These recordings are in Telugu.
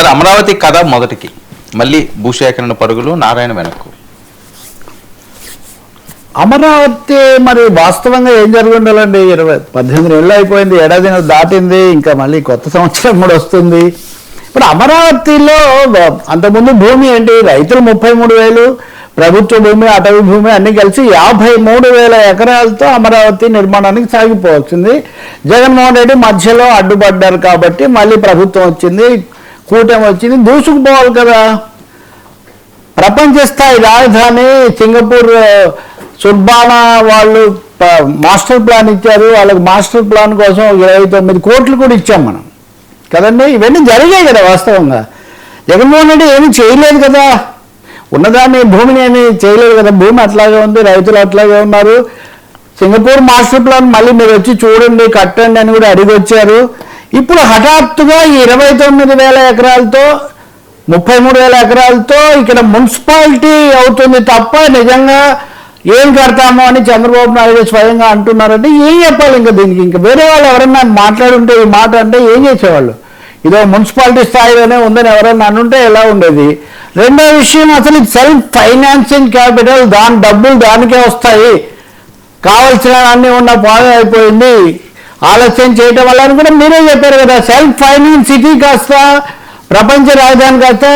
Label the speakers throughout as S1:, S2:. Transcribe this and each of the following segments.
S1: సరే అమరావతి కథ మొదటికి. మళ్ళీ భూసేకరణ పరుగులు నారాయణ వెనక్కు.
S2: అమరావతి మరి వాస్తవంగా ఏం జరుగుండాలండి? ఇరవై పద్దెనిమిది ఏళ్ళు అయిపోయింది ఏడాది దాటింది ఇంకా మళ్ళీ కొత్త సంవత్సరం కూడా వస్తుంది. ఇప్పుడు అమరావతిలో అంతకుముందు భూమి ఏంటి? రైతులు ముప్పై మూడు వేలు ప్రభుత్వ భూమి అటవీ భూమి అన్ని కలిసి యాభై మూడు వేల ఎకరాలతో అమరావతి నిర్మాణానికి సాగిపోవచ్చింది. జగన్మోహన్ రెడ్డి మధ్యలో అడ్డుపడ్డారు కాబట్టి మళ్ళీ ప్రభుత్వం వచ్చింది. కూటమి వచ్చింది దూసుకుపోవాలి కదా. ప్రపంచ స్థాయి రాజధాని సింగపూర్ సుర్బానా వాళ్ళు మాస్టర్ ప్లాన్ ఇచ్చారు. వాళ్ళకి మాస్టర్ ప్లాన్ కోసం ఇరవై తొమ్మిది కోట్లు కూడా ఇచ్చాం మనం. కదండి? ఇవన్నీ జరిగాయి కదా వాస్తవంగా. జగన్మోహన్ రెడ్డి ఏమీ చేయలేదు కదా. ఉన్నదాన్ని భూమిని ఏమీ చేయలేదు కదా. భూమి అట్లాగే ఉంది రైతులు అట్లాగే ఉన్నారు. సింగపూర్ మాస్టర్ ప్లాన్ మళ్ళీ మీరు వచ్చి చూడండి కట్టండి అని కూడా అడిగి వచ్చారు ఇప్పుడు హఠాత్తుగా ఈ ఇరవై తొమ్మిది వేల ఎకరాలతో ముప్పై మూడు వేల ఎకరాలతో ఇక్కడ మున్సిపాలిటీ అవుతుంది తప్ప నిజంగా ఏం కడతామో అని చంద్రబాబు నాయుడు స్వయంగా అంటున్నారంటే ఏం చెప్పాలి ఇంకా దీనికి? ఇంకా వేరే వాళ్ళు ఎవరన్నా మాట్లాడుంటే ఈ మాట అంటే ఏం చేసేవాళ్ళు? ఇదో మున్సిపాలిటీ స్థాయిలోనే ఉందని ఎవరైనా అనుంటే ఎలా ఉండేది? రెండో విషయం అసలు సెల్ఫ్ ఫైనాన్సింగ్ క్యాపిటల్ దాని డబ్బులు దానికే వస్తాయి. కావలసిన అన్ని ఉన్న పాదం అయిపోయింది. ఆలస్యం చేయటం వల్ల అని కూడా మీరే చెప్పారు కదా. సెల్ఫ్ ఫైనాన్స్ సిటీ కాస్త ప్రపంచ రాజధాని కాస్త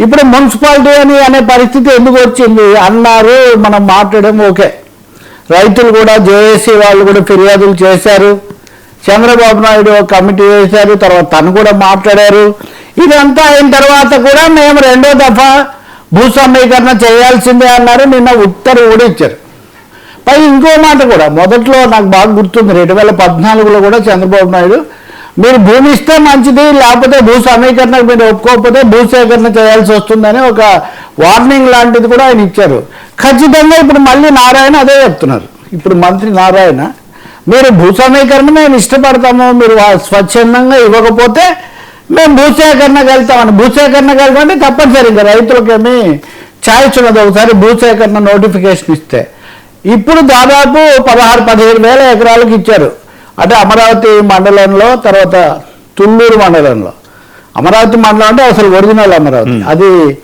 S2: ఇప్పుడు మున్సిపాలిటీ అని అనే పరిస్థితి ఎందుకు వచ్చింది? అన్నారు మనం మాట్లాడడం ఓకే. రైతులు కూడా జేఏసీ వాళ్ళు కూడా ఫిర్యాదులు చేశారు. చంద్రబాబు నాయుడు ఒక కమిటీ వేశారు తర్వాత తను కూడా మాట్లాడారు. ఇదంతా అయిన తర్వాత కూడా మేము రెండో దఫా భూ సమీకరణ చేయాల్సిందే అన్నారు. నిన్న ఉత్తర్వు కూడా ఇచ్చారు. పై ఇంకో మాట కూడా మొదట్లో నాకు బాగా గుర్తుంది రెండు వేల పద్నాలుగులో కూడా చంద్రబాబు నాయుడు మీరు భూమి ఇస్తే మంచిది లేకపోతే భూ సమీకరణ మీరు ఒప్పుకోకపోతే భూ సేకరణ చేయాల్సి వస్తుందని ఒక వార్నింగ్ లాంటిది కూడా ఆయన ఇచ్చారు. ఖచ్చితంగా ఇప్పుడు మళ్ళీ నారాయణ అదే చెప్తున్నారు. ఇప్పుడు మంత్రి నారాయణ మీరు భూ సమీకరణ మేము ఇష్టపడతాము మీరు స్వచ్ఛందంగా ఇవ్వకపోతే మేము భూసేకరణకు వెళ్తామని భూసేకరణకు వెళ్తామంటే తప్పనిసరి ఇంకా రైతులకేమీ ఛాయిస్ ఉన్నది ఒకసారి భూసేకరణ నోటిఫికేషన్ ఇస్తే. ఇప్పుడు దాదాపు పదహారు పదిహేడు వేల ఎకరాలకు ఇచ్చారు. అంటే అమరావతి మండలంలో తర్వాత తుళ్ళూరు మండలంలో. అమరావతి మండలం అంటే అసలు ఒరిజినల్ అమరావతి. అది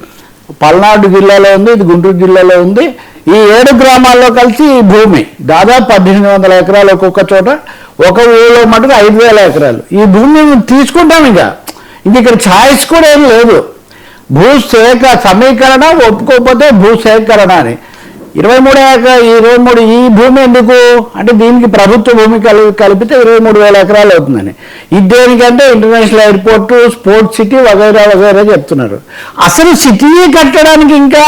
S2: పల్నాడు జిల్లాలో ఉంది ఇది గుంటూరు జిల్లాలో ఉంది. ఈ ఏడు గ్రామాల్లో కలిసి ఈ భూమి. దాదాపు పద్దెనిమిది వందల ఎకరాలు ఒక్కొక్క చోట. ఒక ఊళ్ళో మటుకు ఐదు వేల ఎకరాలు. ఈ భూమి మేము తీసుకుంటాం ఇంకా. ఇంక ఇక్కడ ఛాయిస్ కూడా ఏం లేదు. భూసేక సమీకరణ ఒప్పుకోకపోతే భూసేకరణ అని. ఇరవై మూడు ఎకరా ఇరవై మూడు ఈ భూమి ఎందుకు? అంటే దీనికి ప్రభుత్వ భూమి కలిపి కలిపితే ఇరవై మూడు వేల ఎకరాలు అవుతుందని. ఇది దేనికంటే ఇంటర్నేషనల్ ఎయిర్పోర్ట్ స్పోర్ట్స్ సిటీ వగైరా వగైరా చెప్తున్నారు. అసలు సిటీ కట్టడానికి ఇంకా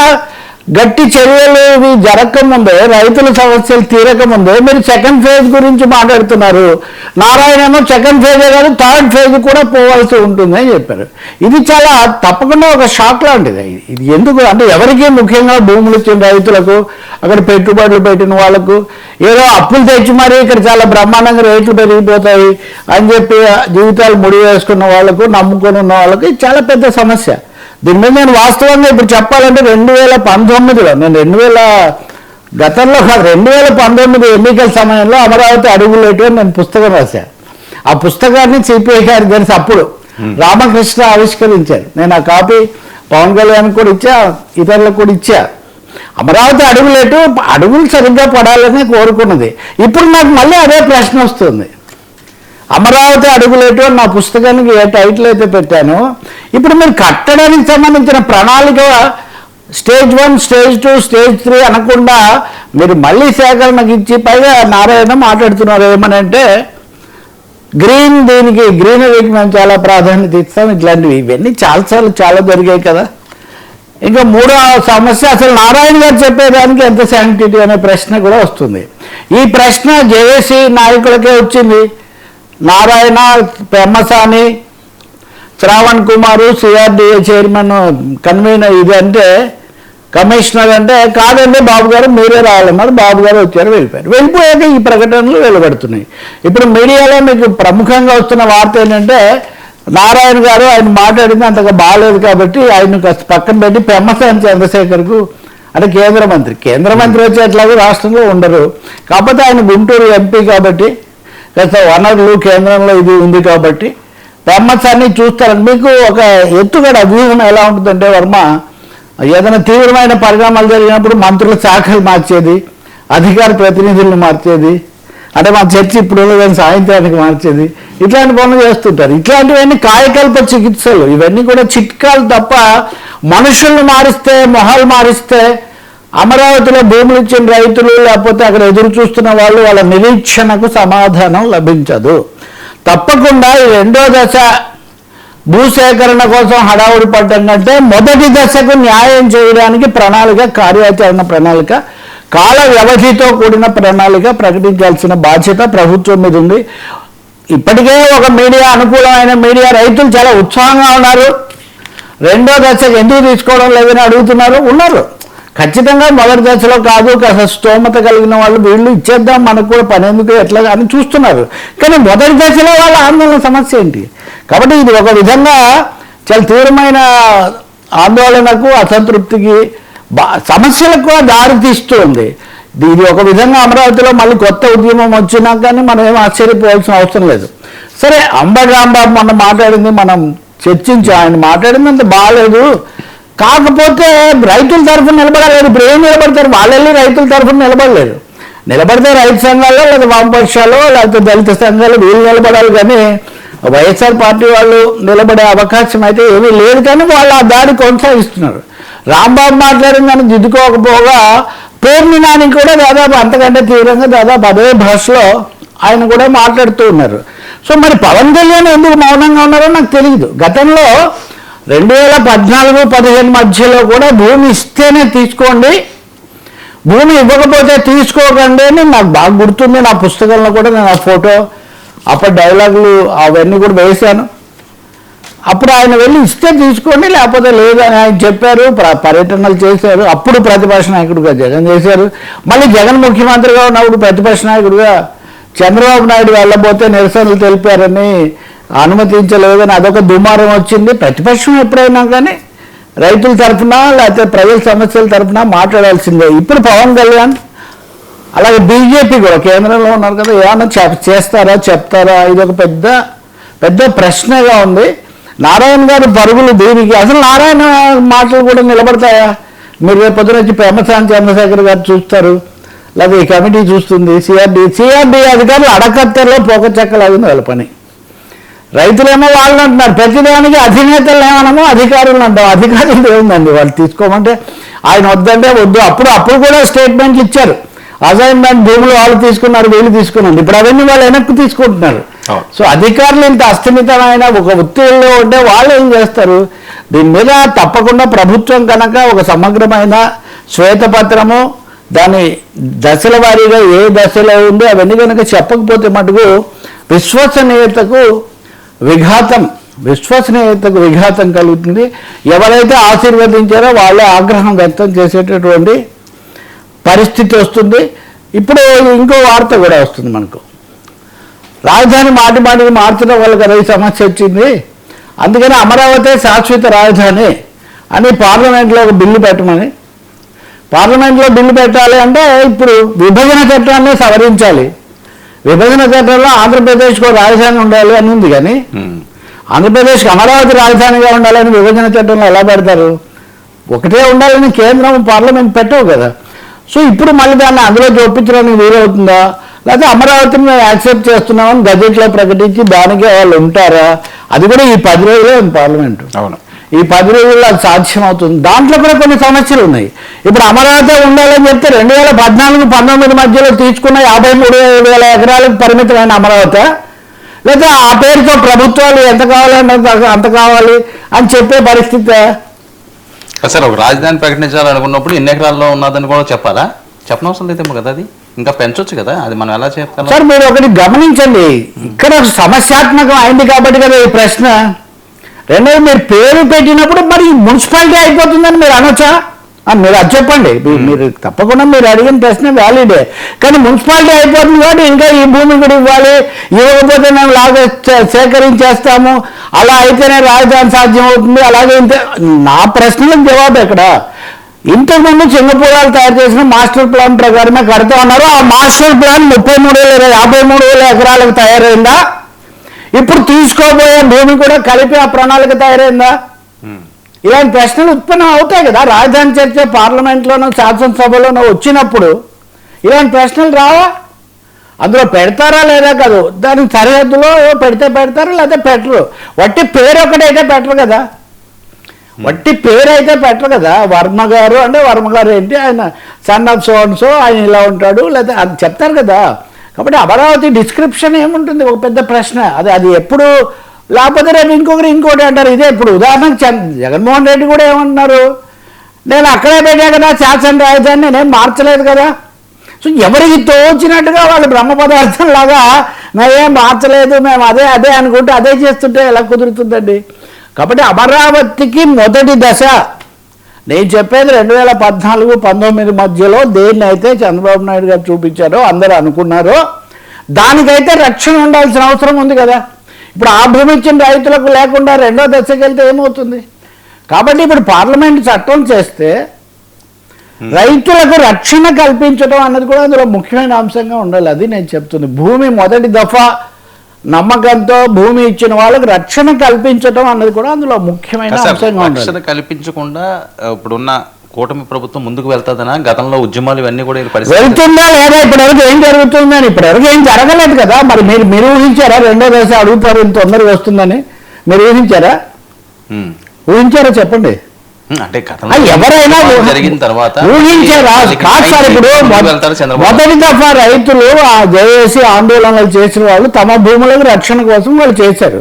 S2: గట్టి చర్యలు ఇవి జరగకముందే రైతుల సమస్యలు తీరకముందే మీరు సెకండ్ ఫేజ్ గురించి మాట్లాడుతున్నారు. నారాయణ సెకండ్ ఫేజే కాదు థర్డ్ ఫేజ్ కూడా పోవాల్సి ఉంటుంది అని చెప్పారు. ఇది చాలా తప్పకుండా ఒక షాక్ లాంటిది. ఇది ఎందుకు అంటే ఎవరికి ముఖ్యంగా భూములు ఇచ్చిన రైతులకు అక్కడ పెట్టుబడులు పెట్టిన వాళ్ళకు ఏదో అప్పులు తెచ్చి మరీ ఇక్కడ చాలా బ్రహ్మాండంగా రేట్లు పెరిగిపోతాయి అని చెప్పి జీవితాలు ముడి వేసుకున్న వాళ్ళకు నమ్ముకొని ఉన్న వాళ్ళకి చాలా పెద్ద సమస్య. దీని మీద నేను వాస్తవంగా ఇప్పుడు చెప్పాలంటే రెండు వేల పంతొమ్మిదిలో నేను రెండు వేల గతంలో కాదు రెండు వేల పంతొమ్మిది ఎన్నికల సమయంలో అమరావతి అడుగులు ఎటు అని నేను పుస్తకం రాశాను ఆ పుస్తకాన్ని సిపిఐ గారికి తెలిసి అప్పుడు. రామకృష్ణ ఆవిష్కరించారు. నేను ఆ కాపీ పవన్ కళ్యాణ్ కూడా ఇచ్చా ఇతరులకు కూడా ఇచ్చా. అమరావతి అడుగులేటు అడుగులు సరిగ్గా పడాలని కోరుకున్నది. ఇప్పుడు నాకు మళ్ళీ అదే ప్రశ్న వస్తుంది. అమరావతి అడుగులేటు నా పుస్తకానికి ఏ టైటిల్ అయితే పెట్టానో ఇప్పుడు మీరు కట్టడానికి సంబంధించిన ప్రణాళిక stage one stage two stage three అనకుండా మీరు మళ్ళీ సేకరణకు ఇచ్చి పైగా నారాయణ మాట్లాడుతున్నారు ఏమనంటే గ్రీన్ దీనికి గ్రీనరీకి మేము చాలా ప్రాధాన్యత ఇస్తాం ఇట్లాంటివి. ఇవన్నీ చాలాసార్లు చాలా జరిగాయి కదా. ఇంకా మూడో సమస్య అసలు నారాయణ గారు చెప్పేదానికి ఎంత శాంటిటీ అనే ప్రశ్న కూడా వస్తుంది. ఈ ప్రశ్న జేఏసీ నాయకులకే వచ్చింది. Narayana Pemmasani Shravan Kumar CRDA chairman convener ఇది అంటే కమిషనర్ అంటే కాదండి బాబు గారు మీరే రావాలన్నారు బాబు గారు వచ్చారు వెళ్ళిపోయారు. వెళ్ళిపోయాక ఈ ప్రకటనలు వెలువడుతున్నాయి. ఇప్పుడు మీడియాలో మీకు ప్రముఖంగా వస్తున్న వార్త ఏంటంటే నారాయణ గారు ఆయన మాట్లాడింది అంతగా బాగాలేదు కాబట్టి ఆయన కాస్త పక్కన పెట్టి పెమ్మసాని చంద్రశేఖర్కు అంటే కేంద్ర మంత్రి కేంద్ర మంత్రి వచ్చేట్లాగా రాష్ట్రంలో ఉండరు. కాకపోతే ఆయన గుంటూరు ఎంపీ కాబట్టి లేకపోతే వనరులు కేంద్రంలో ఇది ఉంది కాబట్టి బ్రహ్మత్సాన్ని చూస్తారు. మీకు ఒక ఎత్తుగడ వ్యూహం ఎలా ఉంటుందంటే వర్మ ఏదైనా తీవ్రమైన పరిణామాలు జరిగినప్పుడు మంత్రుల శాఖలు మార్చేది అధికార ప్రతినిధులను మార్చేది అంటే మా చర్చ ఇప్పుడు ఉన్నదని సాయంత్రానికి మార్చేది ఇట్లాంటి పనులు చేస్తుంటారు. ఇట్లాంటివన్నీ కాయకల్ప చికిత్సలు. ఇవన్నీ కూడా చిట్కాలు తప్ప మనుషులను మారిస్తే మొహాలు మారిస్తే అమరావతిలో భూములు ఇచ్చిన రైతులు లేకపోతే అక్కడ ఎదురు చూస్తున్న వాళ్ళు వాళ్ళ నిరీక్షణకు సమాధానం లభించదు. తప్పకుండా ఈ రెండో దశ భూసేకరణ కోసం హడావుడి పడ్డం కంటే మొదటి దశకు న్యాయం చేయడానికి ప్రణాళిక కార్యాచరణ ప్రణాళిక కాల వ్యవధితో కూడిన ప్రణాళిక ప్రకటించాల్సిన బాధ్యత ప్రభుత్వం మీద ఉంది. ఇప్పటికే ఒక మీడియా అనుకూలమైన మీడియా రైతులు చాలా ఉత్సాహంగా ఉన్నారు. రెండో దశకు ఎందుకు తీసుకోవడం లేదని అడుగుతున్నారు? ఉన్నారు. ఖచ్చితంగా మొదటి దశలో కాదు స్తోమత కలిగిన వాళ్ళు వీళ్ళు ఇచ్చేద్దాం మనకు కూడా పని ఎందుకు ఎట్లా అని చూస్తున్నారు. కానీ మొదటి దశలో వాళ్ళ ఆందోళన సమస్య ఏంటి? కాబట్టి ఇది ఒక విధంగా చాలా తీవ్రమైన ఆందోళనకు అసంతృప్తికి బా- సమస్యలకు కూడా దారితీస్తుంది ఇది ఒక విధంగా అమరావతిలో మళ్ళీ కొత్త ఉద్యమం వచ్చినా కానీ మనం ఏం ఆశ్చర్యపోవాల్సిన అవసరం లేదు. సరే అంబటి రాంబాబు మొన్న మాట్లాడింది మనం చర్చించి. ఆయన మాట్లాడింది అంత బాగాలేదు. కాకపోతే రైతుల తరఫున నిలబడలేదు. ఇప్పుడు ఏం నిలబడతారు? వాళ్ళు వెళ్ళి రైతుల తరఫున నిలబడలేరు నిలబడితే రైతు సంఘాలు లేదా వామపక్షాలు లేకపోతే దళిత సంఘాలు వీళ్ళు నిలబడాలి కానీ వైఎస్ఆర్ పార్టీ వాళ్ళు నిలబడే అవకాశం అయితే ఏమీ లేదు కానీ వాళ్ళు ఆ దారి కొనసాగిస్తున్నారు. రాంబాబు మాట్లాడిన దాన్ని దిద్దుకోకపోగా పేర్ని నాని కూడా దాదాపు అంతకంటే తీవ్రంగా దాదాపు అదే భాషలో ఆయన కూడా మాట్లాడుతూ ఉన్నారు. సో మరి పవన్ కళ్యాణ్ ఎందుకు మౌనంగా ఉన్నారో నాకు తెలియదు గతంలో రెండు వేల పద్నాలుగు పదిహేను మధ్యలో కూడా భూమి ఇస్తేనే తీసుకోండి. భూమి ఇవ్వకపోతే తీసుకోకండి అని నాకు బాగా గుర్తుంది. నా పుస్తకంలో కూడా నేను ఆ ఫోటో అప్పుడు డైలాగులు అవన్నీ కూడా వేశాను. అప్పుడు ఆయన వెళ్ళి ఇస్తే తీసుకోండి లేకపోతే లేదని ఆయన చెప్పారు పర్యటనలు చేశారు. అప్పుడు ప్రతిపక్ష నాయకుడిగా జగన్ చేశారు. మళ్ళీ జగన్ ముఖ్యమంత్రిగా ఉన్నప్పుడు ప్రతిపక్ష నాయకుడిగా చంద్రబాబు నాయుడు వెళ్ళబోతే నిరసనలు తెలిపారని అనుమతించలేదని అదొక దుమారం వచ్చింది. ప్రతిపక్షం ఎప్పుడైనా కానీ రైతుల తరఫున లేకపోతే ప్రజల సమస్యల తరఫున మాట్లాడాల్సిందే. ఇప్పుడు పవన్ కళ్యాణ్ అలాగే బీజేపీ కూడా కేంద్రంలో ఉన్నారు కదా ఏమన్నా చేస్తారా చెప్తారా? ఇది ఒక పెద్ద పెద్ద ప్రశ్నగా ఉంది. నారాయణ గారు పరుగులు దీనికి. అసలు నారాయణ మాటలు కూడా నిలబడతాయా? మీరు రేపు పొద్దున వచ్చి పేమసాని చంద్రశేఖర్ గారు చూస్తారు. లేకపోతే ఈ కమిటీ చూస్తుంది. సిఆర్డి సిఆర్డి అధికారులు అడకత్తెలో పోక చెక్కలాగింది వాళ్ళ పని. రైతులేమో వాళ్ళు అంటున్నారు. ప్రతిదానికి అధినేతలు ఏమనమో అధికారులు అంటాం. అధికారులు ఏముందండి? వాళ్ళు తీసుకోమంటే ఆయన వద్దంటే వద్దు. అప్పుడు అప్పుడు కూడా స్టేట్మెంట్లు ఇచ్చారు. అసైన్మెంట్ భూములు వాళ్ళు తీసుకున్నారు వీళ్ళు తీసుకున్నారు. ఇప్పుడు అవన్నీ వాళ్ళు వెనక్కి తీసుకుంటున్నారు. సో అధికారులు ఇంత అస్థిమితమైన ఒక ఒత్తిడిలో ఉంటే వాళ్ళు ఏం చేస్తారు? దీని మీద తప్పకుండా ప్రభుత్వం కనుక ఒక సమగ్రమైన శ్వేతపత్రము దాని దశల వారీగా ఏ దశలో ఉందో అవన్నీ కనుక చెప్పకపోతే మటుకు విశ్వసనీయతకు విఘాతం విశ్వసనీయతకు విఘాతం కలుగుతుంది. ఎవరైతే ఆశీర్వదించారో వాళ్ళే ఆగ్రహం వ్యక్తం చేసేటటువంటి పరిస్థితి వస్తుంది. ఇప్పుడు ఇంకో వార్త కూడా వస్తుంది మనకు. రాజధాని మాటి మాటికి మార్చడం వల్ల కదా ఈ సమస్య వచ్చింది. అందుకని అమరావతి శాశ్వత రాజధాని అని పార్లమెంట్లో ఒక బిల్లు పెట్టమని. పార్లమెంట్లో బిల్లు పెట్టాలి అంటే ఇప్పుడు విభజన చట్టాన్ని సవరించాలి. విభజన చట్టంలో ఆంధ్రప్రదేశ్కు రాజధాని ఉండాలి అని ఉంది కానీ. ఆంధ్రప్రదేశ్కి అమరావతి రాజధానిగా ఉండాలని విభజన చట్టంలో ఎలా పెడతారు? ఒకటే ఉండాలని కేంద్రం పార్లమెంట్ పెట్టవు కదా. సో ఇప్పుడు మళ్ళీ దాన్ని అందులో చూపించడానికి వీలవుతుందా? లేకపోతే అమరావతిని మేము యాక్సెప్ట్ చేస్తున్నామని గజెట్లో ప్రకటించి దానికే వాళ్ళు ఉంటారా? అది కూడా ఈ పది రోజులే ఉంది పార్లమెంటు.
S1: అవును.
S2: ఈ పది రోజుల్లో అది సాధ్యం అవుతుంది దాంట్లో కూడా కొన్ని సమస్యలు ఉన్నాయి. ఇప్పుడు అమరావతి ఉండాలని చెప్తే రెండు వేల పద్నాలుగు పంతొమ్మిది మధ్యలో తీసుకున్న యాభై మూడు వేల ఎకరాలకు పరిమితమైన అమరావతి. లేదా ఆ పేరుతో ప్రభుత్వాలు ఎంత కావాలంటే అంత- కావాలి అని చెప్పే పరిస్థితి?
S1: సార్ ఒక రాజధాని ప్రకటించాలనుకున్నప్పుడు ఎన్ని ఎకరాల్లో ఉన్నదని కూడా చెప్పాలా? చెప్పనవసరం లేదేమో కదా అది. ఇంకా పెంచొచ్చు కదా. అది మనం ఎలా చెప్పగలం
S2: సార్ మీరు ఒకటి గమనించండి. ఇక్కడ సమస్యాత్మకం అయింది కాబట్టి కదా ఈ ప్రశ్న. రెండోది మీరు పేరు పెట్టినప్పుడు మరి మున్సిపాలిటీ అయిపోతుందని మీరు అనొచ్చా? ఆ, మీరు అది చెప్పండి. మీరు తప్పకుండా మీరు అడిగిన ప్రశ్న వ్యాలిడే. కానీ మున్సిపాలిటీ అయిపోతుంది కాబట్టి ఇంకా ఈ భూమి కూడా ఇవ్వాలి. ఇవ్వకపోతే మేము లాగా సేకరించేస్తాము. అలా అయితేనే రాజధాని సాధ్యం అవుతుంది. అలాగే ఇంత నా ప్రశ్నలకు జవాబు ఎక్కడ? ఇంతకుముందు సింగపూరాలు తయారు చేసిన మాస్టర్ ప్లాన్ ప్రకారమే కడతా ఉన్నారు. ఆ మాస్టర్ ప్లాన్ ముప్పై మూడు వేల యాభై మూడు వేల ఎకరాలకు తయారైందా? ఇప్పుడు తీసుకోబోయే భూమి కూడా కలిపి ఆ ప్రణాళిక తయారైందా. ఇలాంటి ప్రశ్నలు ఉత్పన్నం అవుతాయి కదా. రాజధాని చర్చ పార్లమెంట్లోనో శాసనసభలోనో వచ్చినప్పుడు ఇలాంటి ప్రశ్నలు రావా? అందులో పెడతారా లేదా కాదు. దానికి సరిహద్దులో పెడితే పెడతారు లేదా పెట్టరు. వట్టి పేరు ఒకటైతే పెట్టరు కదా. వట్టి పేరు అయితే పెట్టరు కదా. వర్మ గారు అంటే వర్మ గారు ఏంటి? ఆయన సన్ ఆఫ్ సో ఆయన ఇలా ఉంటాడు. లేదా అది చెప్తారు కదా. కాబట్టి అమరావతి డిస్క్రిప్షన్ ఏముంటుంది? ఒక పెద్ద ప్రశ్న. అది అది ఎప్పుడు? లేకపోతే రేపు ఇంకొకరు ఇంకోటి అంటారు. ఇదే ఇప్పుడు ఉదాహరణకు చంద్ర జగన్మోహన్ రెడ్డి కూడా ఏమంటున్నారు? నేను అక్కడే పెట్టా కదా శాసన రాజధాని నేనేం మార్చలేదు కదా? సో ఎవరికి తోచినట్టుగా వాళ్ళు బ్రహ్మ పదార్థం లాగా మేమేం మార్చలేదు మేము అదే అదే అనుకుంటే అదే చేస్తుంటే ఎలా కుదురుతుందండి? కాబట్టి అమరావతికి మొదటి దశ నేను చెప్పేది రెండు వేల పద్నాలుగు పంతొమ్మిది మధ్యలో దేన్ని అయితే చంద్రబాబు నాయుడు గారు చూపించారో అందరూ అనుకున్నారో దానికైతే రక్షణ ఉండాల్సిన అవసరం ఉంది కదా. ఇప్పుడు ఆ భూమి ఇచ్చిన రైతులకు లేకుండా రెండో దశకి వెళ్తే ఏమవుతుంది? కాబట్టి ఇప్పుడు పార్లమెంట్ చట్టం చేస్తే రైతులకు రక్షణ కల్పించడం అన్నది కూడా అందులో ముఖ్యమైన అంశంగా ఉండాలి. అది నేను చెప్తుంది. భూమి మొదటి దఫా నమ్మకంతో భూమి ఇచ్చిన వాళ్ళకి రక్షణ కల్పించడం అన్నది కూడా అందులో ముఖ్యమైన అంశంగా
S1: రక్షణ కల్పించకుండా ఇప్పుడున్న కూటమి ప్రభుత్వం ముందుకు వెళ్తాదనా? గతంలో ఉద్యమాలు ఇవన్నీ కూడా
S2: వెళ్తుందా లేదా? ఇప్పటివరకు ఏం జరుగుతుందని ఇప్పటివరకు ఏం జరగలేదు కదా. మరి మీరు మీరు ఊహించారా? రెండో దశ అడుగుతారు ఇంత తొందరగా వస్తుందని. మీరు ఊహించారా. ఊహించారా చెప్పండి?
S1: అంటే
S2: ఎవరైనా
S1: జరిగిన తర్వాత
S2: కాదు సార్ ఇప్పుడు మొదటి దఫా రైతులు ఆ జేఏసీ ఆందోళనలు చేసిన వాళ్ళు తమ భూములకు రక్షణ కోసం వాళ్ళు చేశారు.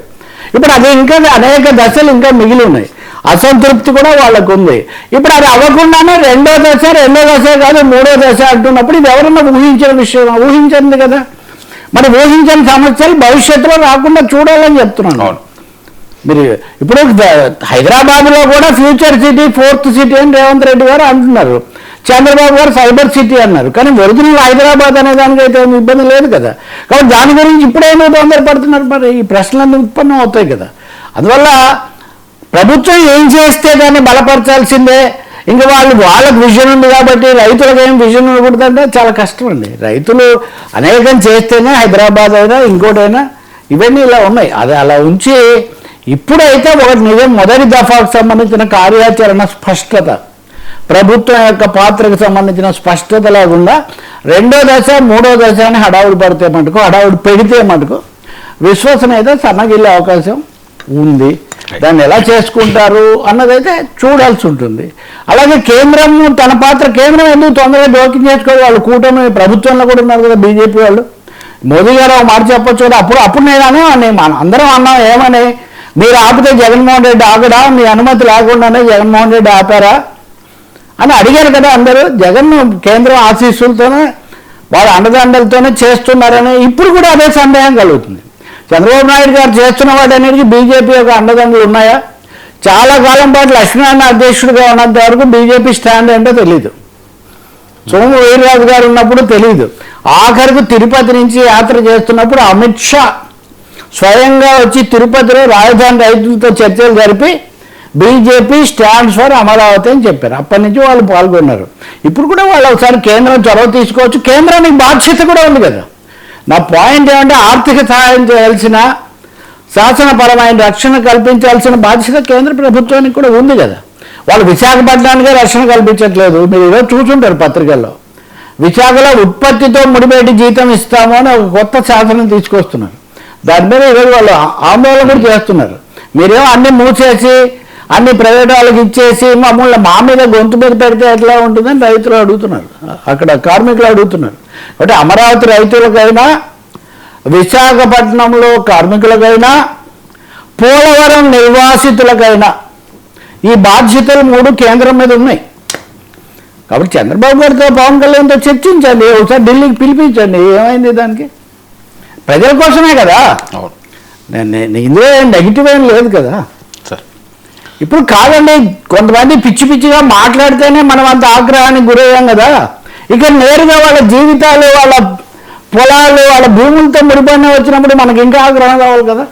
S2: ఇప్పుడు అది ఇంకా అనేక దశలు ఇంకా మిగిలి ఉన్నాయి. అసంతృప్తి కూడా వాళ్ళకు ఉంది. ఇప్పుడు అది అవ్వకుండానే రెండో దశ రెండో దశ కాదు మూడో దశ అంటున్నప్పుడు ఇది ఎవరన్నా ఊహించిన విషయం ఊహించింది కదా? మరి ఊహించని సమస్యలు భవిష్యత్తులో రాకుండా చూడాలని చెప్తున్నాను. మీరు ఇప్పుడు హైదరాబాద్లో కూడా ఫ్యూచర్ సిటీ ఫోర్త్ సిటీ అని రేవంత్ రెడ్డి గారు అంటున్నారు. చంద్రబాబు గారు సైబర్ సిటీ అన్నారు. కానీ ఒరిజినల్ హైదరాబాద్ అనే దానికి అయితే ఏమి ఇబ్బంది లేదు కదా. కాబట్టి దాని గురించి ఇప్పుడేమో తొందరపడుతున్నారు. మరి ఈ ప్రశ్నలన్నీ ఉత్పన్నం అవుతాయి కదా. అందువల్ల ప్రభుత్వం ఏం చేస్తే దాన్ని బలపరచాల్సిందే? ఇంకా వాళ్ళు వాళ్ళకి విజన్ ఉంది కాబట్టి రైతులకు ఏం విజన్ ఉండకూడదంటే చాలా కష్టం అండి. రైతులు అనేకం చేస్తేనే హైదరాబాద్ అయినా ఇంకోటైనా ఇవన్నీ ఇలా ఉన్నాయి. అది అలా ఉంచి ఇప్పుడైతే ఒకటి నిజం మొదటి దఫాకు సంబంధించిన కార్యాచరణ స్పష్టత. ప్రభుత్వం యొక్క పాత్రకు సంబంధించిన స్పష్టత లేకుండా రెండో దశ మూడో దశ అని హడావుడు పడితే మటుకు హడావుడు పెడితే మటుకు విశ్వసనీయత సన్నగిల్లే అవకాశం ఉంది. దాన్ని ఎలా చేసుకుంటారు అన్నదైతే చూడాల్సి ఉంటుంది. అలాగే కేంద్రం తన పాత్ర కేంద్రం ఎందుకు తొందరగా జోక్యం చేసుకోవాలి? వాళ్ళు కూటమి ప్రభుత్వంలో కూడా ఉన్నారు కదా బీజేపీ వాళ్ళు. మోదీ గారు మాట చెప్పొచ్చు కదా అప్పుడు అప్పుడు నేను అనే మన అందరం అన్నాం ఏమని? మీరు ఆపితే జగన్మోహన్ రెడ్డి ఆగడా? మీ అనుమతి లేకుండానే జగన్మోహన్ రెడ్డి ఆపారా? అని అడిగారు కదా అందరూ. జగన్ కేంద్రం ఆశీస్సులతోనే వాళ్ళ అండదండలతోనే చేస్తున్నారని ఇప్పుడు కూడా అదే సందేహం కలుగుతుంది. చంద్రబాబు నాయుడు గారు చేస్తున్న వాటన్నిటికీ బీజేపీ యొక్క అండదండలు ఉన్నాయా? చాలా కాలం పాటు లక్ష్మీనారాయణ అధ్యక్షుడిగా ఉన్నంత వరకు బీజేపీ స్టాండ్ ఏంటో తెలియదు సోము వీర్రాజు గారు ఉన్నప్పుడు తెలియదు ఆఖరికి తిరుపతి నుంచి యాత్ర చేస్తున్నప్పుడు అమిత్ షా స్వయంగా వచ్చి తిరుపతిలో రాజధాని రైతులతో చర్చలు జరిపి బీజేపీ స్టాండ్స్ ఫర్ అమరావతి అని చెప్పారు. అప్పటి నుంచి వాళ్ళు పాల్గొన్నారు. ఇప్పుడు కూడా వాళ్ళు ఒకసారి కేంద్రం చొరవ తీసుకోవచ్చు. కేంద్రానికి బాధ్యత కూడా ఉంది కదా. నా పాయింట్ ఏమంటే ఆర్థిక సహాయం చేయాల్సిన శాసనపరమైన రక్షణ కల్పించాల్సిన బాధ్యత కేంద్ర ప్రభుత్వానికి కూడా ఉంది కదా. వాళ్ళు విశాఖపట్నానికే రక్షణ కల్పించట్లేదు. మీరు ఈరోజు చూసుంటారు పత్రికల్లో. విశాఖలో ఉత్పత్తితో ముడిపెట్టి జీతం ఇస్తాము అని ఒక కొత్త శాసనం తీసుకొస్తున్నారు. దాని మీద ఈరోజు వాళ్ళు ఆందోళన కూడా చేస్తున్నారు. మీరేమో అన్ని మూసేసి అన్ని ప్రైవేట్ వాళ్ళకి ఇచ్చేసి మమ్మల్ని మా మీద గొంతు మీద పెడితే ఎట్లా ఉంటుందని రైతులు అడుగుతున్నారు. అక్కడ కార్మికులు అడుగుతున్నారు. అంటే అమరావతి రైతులకైనా విశాఖపట్నంలో కార్మికులకైనా పోలవరం నిర్వాసితులకైనా ఈ బాధ్యతలు మూడు కేంద్రం మీద ఉన్నాయి. కాబట్టి చంద్రబాబు గారితో పవన్ కళ్యాణ్తో చర్చించండి ఒకసారి ఢిల్లీకి పిలిపించండి ఏమైంది దానికి? ప్రజల కోసమే కదా? నేను ఇందులో నెగిటివ్ ఏం లేదు కదా?
S1: సార్.
S2: ఇప్పుడు కాదండి కొంతమంది పిచ్చి పిచ్చిగా మాట్లాడితేనే మనం అంత ఆగ్రహానికి గురయ్యాం కదా? ఇక నేరుగా వాళ్ళ జీవితాలు వాళ్ళ పొలాలు వాళ్ళ భూములతో ముడిపడిన వచ్చినప్పుడు మనకి ఇంకా ఆగ్రహం కావాలి కదా?